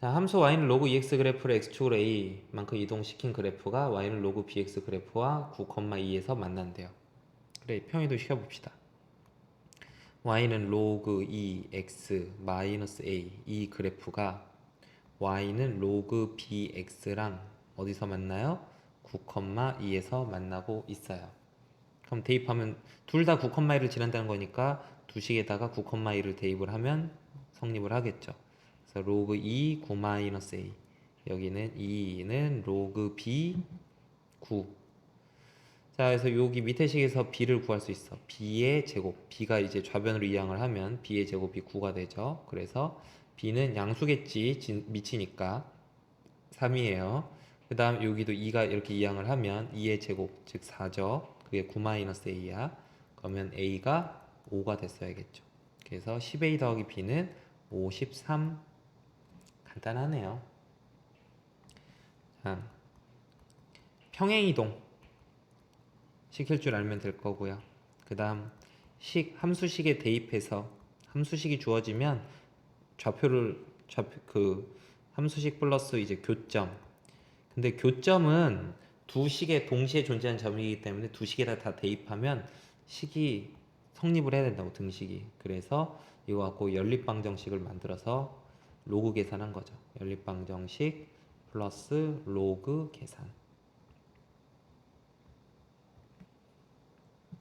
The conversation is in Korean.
자, 함수 y는 로그 ex 그래프를 x축으로 a만큼 이동시킨 그래프가 y는 로그 bx 그래프와 9,2에서 만난대요. 그래, 평의도 시켜봅시다. y는 로그 2x 마이너스 a 이 그래프가 y는 로그 bx랑 어디서 만나요? 9,2에서 만나고 있어요. 그럼 대입하면 둘 다 9,1을 지난다는 거니까 두 식에다가 9,2를 대입을 하면 성립을 하겠죠. 그래서 로그 2 9 마이너스 a 여기는 2는 로그 b 9 자, 그래서 여기 밑에 식에서 b를 구할 수 있어. b의 제곱. b가 이제 좌변으로 이항을 하면 b의 제곱이 9가 되죠. 그래서 b는 양수겠지. 진- 미치니까 3이에요. 그 다음 여기도 2가 이렇게 이항을 하면 2의 제곱, 즉 4죠. 그게 9 마이너스 a야. 그러면 a가 5가 됐어야겠죠. 그래서 10a 더하기 b는 53. 간단하네요. 자, 평행이동. 시킬 줄 알면 될 거고요. 그 다음 식 함수식에 대입해서 함수식이 주어지면 좌표를 좌표 그 함수식 플러스 이제 교점. 근데 교점은 두 식에 동시에 존재하는 점이기 때문에 두 식에다 다 대입하면 식이 성립을 해야 된다고 등식이. 그래서 이거 갖고 연립방정식을 만들어서 로그 계산한 거죠. 연립방정식 플러스 로그 계산.